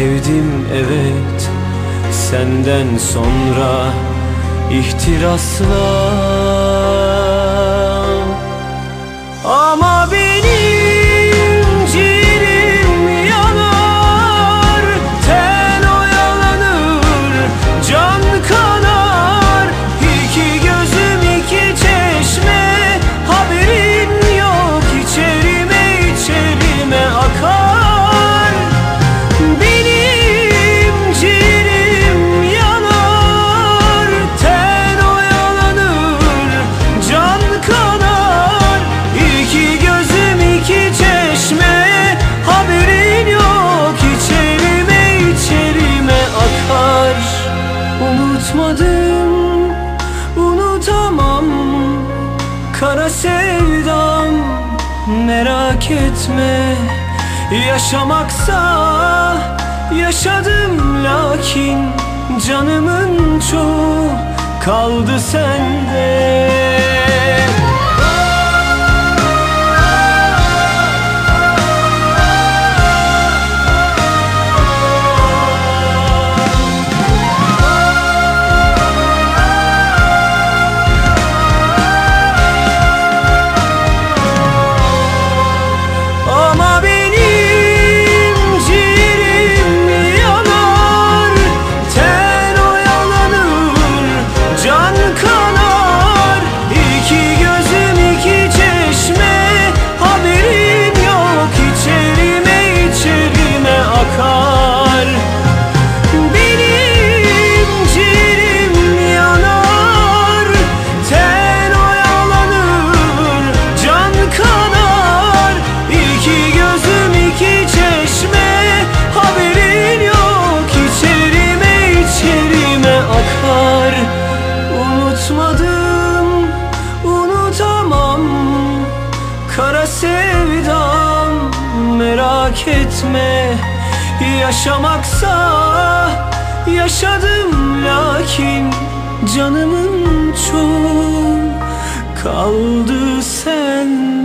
Sevdim evet Senden sonra ihtirasla iki çeşme Haberin yok içerime içerime akar. Unutmadım, unutamam Kara sevdam merak etme. Yaşamaksa yaşadım lakin Canımın çoğu kaldı sende sevdam merak etme. Yaşamaksa yaşadım lakin Canımın çoğu kaldı sen